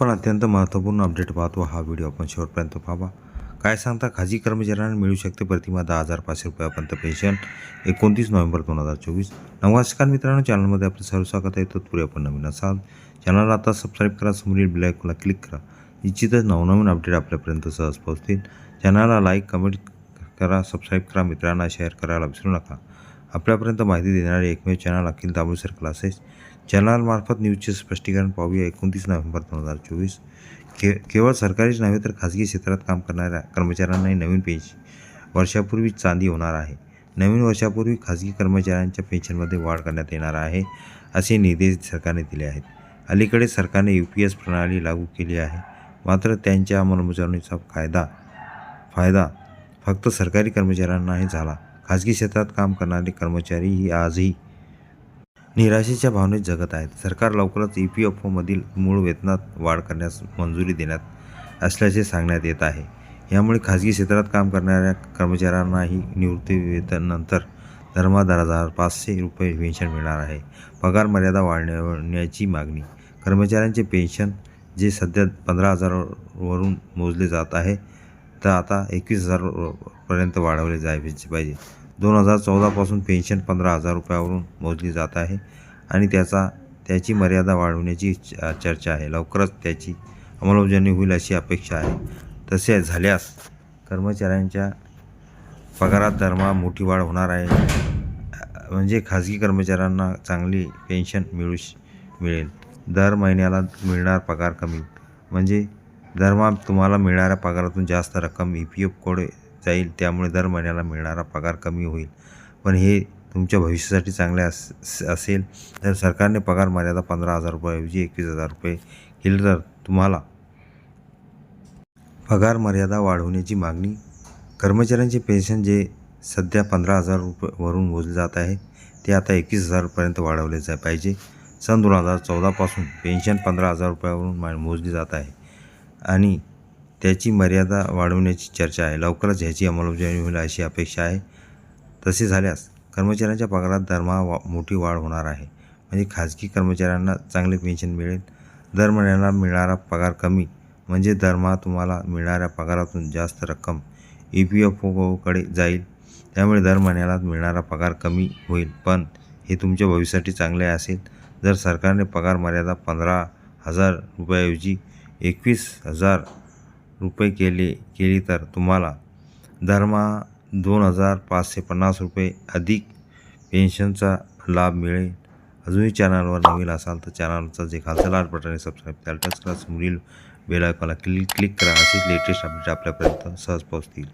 पण अत्यंत महत्त्वपूर्ण अपडेट पाहतो हा व्हिडिओ आपण शेवटपर्यंत पाहावा. काय सांगता खाजगी कर्मचाऱ्यांना मिळू शकते प्रतिमा दहा हजार पाचशे रुपयापर्यंत पेन्शन. एकोणतीस नोव्हेंबर दोन हजार चोवीस. नमस्कार मित्रांनो चॅनलमध्ये आपलं सर्व स्वागत आहे. तत्पूर्वी आपण नवीन असाल चॅनलला आता सबस्क्राईब करा समोरील बेलायकला क्लिक करा. निश्चितच नवनवीन अपडेट आपल्यापर्यंत सहज पोहोचतील. चॅनलला लाईक कमेंट करा सबस्क्राईब करा मित्रांना शेअर करायला विसरू नका. आपल्यापर्यंत माहिती देणारे एकमेव चॅनल अखिल दाबोळसर क्लासेस चॅनलमार्फत न्यूजचे स्पष्टीकरण पाहूया. एकोणतीस नोव्हेंबर दोन हजार चोवीस. के केवळ सरकारीच नव्हे तर खाजगी क्षेत्रात काम करणाऱ्या कर्मचाऱ्यांनाही नवीन पेन्शन. वर्षापूर्वी चांदी होणार आहे. नवीन वर्षापूर्वी खाजगी कर्मचाऱ्यांच्या पेन्शनमध्ये वाढ करण्यात येणार आहे असे निर्देश सरकारने दिले आहेत. अलीकडे सरकारने यू पी एस प्रणाली लागू केली आहे. मात्र त्यांच्या अंमलबजावणीचा फायदा फायदा फक्त सरकारी कर्मचाऱ्यांनाही झाला. खाजगी क्षेत्रात काम करणारे कर्मचारी ही आजही निराशेच्या भावनेत जगत आहेत. सरकार लवकरच ई पी एफ ओमधील मूळ वेतनात वाढ करण्यास मंजुरी देण्यात असल्याचे सांगण्यात येत आहे. यामुळे खाजगी क्षेत्रात काम करणाऱ्या कर्मचाऱ्यांनाही निवृत्ती वेतनंतर दरमहा हजार पाचशे रुपये पेन्शन मिळणार आहे. पगार मर्यादा वाढवण्याची मागणी. कर्मचाऱ्यांचे पेन्शन जे सध्या पंधरा हजारावरून मोजले जात आहे तर आता एकवीस हजारपर्यंत वाढवले जाय पाहिजे. दोन हजार चौदापासून पेन्शन पंधरा हजार रुपयावरून मोजली जात आहे आणि त्याचा त्याची मर्यादा वाढवण्याची च- चर्चा आहे. लवकरच त्याची अंमलबजावणी होईल अशी अपेक्षा आहे. तसे झाल्यास कर्मचाऱ्यांच्या पगारात दरमहा मोठी वाढ होणार आहे. म्हणजे खाजगी कर्मचाऱ्यांना चांगली पेन्शन मिळू श मिळेल. दर महिन्याला मिळणार पगार कमी. म्हणजे दरमहा तुम्हाला मिळणाऱ्या पगारातून जास्त रक्कम ई पी एफकडे येईल त्यामुळे दर महिन्याला मिळणारा पगार कमी होईल. पण हे तुमच्या भविष्यासाठी चांगले अस असेल. तर सरकारने पगार मर्यादा पंधरा हजार रुपयाऐवजी एकवीस हजार रुपये केली तर तुम्हाला पगार मर्यादा वाढवण्याची मागणी कर्मचाऱ्यांचे पेन्शन जे सध्या पंधरा हजार रुपयेवरून मोजले जात आहे ते आता एकवीस हजारपर्यंत वाढवले जा पाहिजे. सन दोन हजार चौदापासून पेन्शन पंधरा हजार रुपयावरून मा- मोजली जात आहे. आणि त्याची मर्यादा वाढवण्याची चर्चा आहे. लवकरच ह्याची अंमलबजावणी होईल अशी अपेक्षा आहे. तसे झाल्यास कर्मचाऱ्यांच्या पगारात दरमहा वा मोठी वाढ होणार आहे. म्हणजे खाजगी कर्मचाऱ्यांना चांगले पेन्शन मिळेल. दर महिन्याला मिळणारा पगार कमी म्हणजे दरमहा तुम्हाला मिळणाऱ्या पगारातून जास्त रक्कम ई पी एफ ओकडे जाईल. त्यामुळे दर महिन्याला मिळणारा पगार कमी होईल. पण हे तुमच्या भविष्यासाठी चांगले असेल. जर सरकारने पगार मर्यादा पंधरा हजार रुपयाऐवजी एकवीस हजार रुपये केले केली तर तुम्हाला दरमहा दोन हजार पाचशे पन्नास रुपये अधिक पेन्शनचा लाभ मिळेल. अजूनही चॅनलवर नवीन असाल तर चॅनलचा जे खालचा लाल बटन आहे सबस्क्राईब त्याला टच करा. समोरील बेल आयकॉनला क्लिक क्लिक करा. असेच लेटेस्ट अपडेट आपल्यापर्यंत सहज पोहोचतील.